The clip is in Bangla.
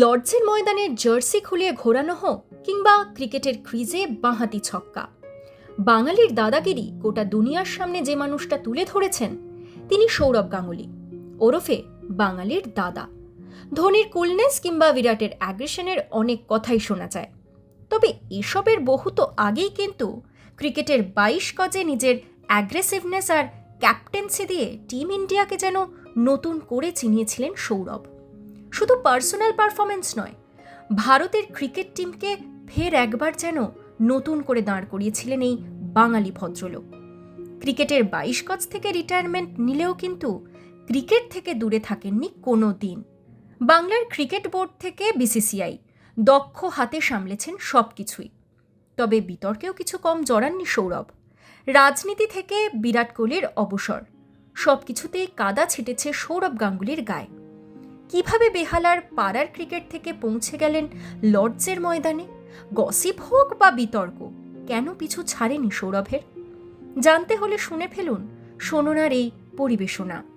লর্ডসের ময়দানে জার্সি খুলিয়ে ঘোরানো হোক কিংবা ক্রিকেটের ক্রিজে বাঁহাতি ছক্কা। বাঙালির দাদাগিরি গোটা দুনিয়ার সামনে যে মানুষটা তুলে ধরেছেন, তিনি সৌরভ গাঙ্গুলি, ওরফে বাঙালির দাদা। ধোনির কুলনেস কিংবা বিরাটের অ্যাগ্রেশনের অনেক কথাই শোনা যায়। তবে এসবের বহু তো আগেই কিন্তু ক্রিকেটের বাইশ গজে নিজের অ্যাগ্রেসিভনেস আর ক্যাপ্টেন্সি দিয়ে টিম ইন্ডিয়াকে যেন নতুন করে চিনিয়েছিলেন সৌরভ। শুধু পার্সোনাল পারফরমেন্স নয়, ভারতের ক্রিকেট টিমকে ফের একবার যেন নতুন করে দাঁড় করিয়েছিলেন এই বাঙালি ভদ্রলোক। ক্রিকেটের বাইশ গজ থেকে রিটায়ারমেন্ট নিলেও কিন্তু ক্রিকেট থেকে দূরে থাকেননি কোনো দিন। বাংলার ক্রিকেট বোর্ড থেকে বিসিসিআই দক্ষ হাতে সামলেছেন সব কিছুই। তবে বিতর্কেও কিছু কম জড়াননি সৌরভ। রাজনীতি থেকে বিরাট কোহলির অবসর সব কিছুতেই কাদা ছিটেছে সৌরভ গাঙ্গুলির গায়ে। কীভাবে বেহালার পাড়ার ক্রিকেট থেকে পৌঁছে গেলেন লর্ডসের ময়দানে? গসিপ হোক বা বিতর্ক, কেন পিছু ছাড়েনি সৌরভের? জানতে হলে শুনে ফেলুন সোননার এই পরিবেশনা।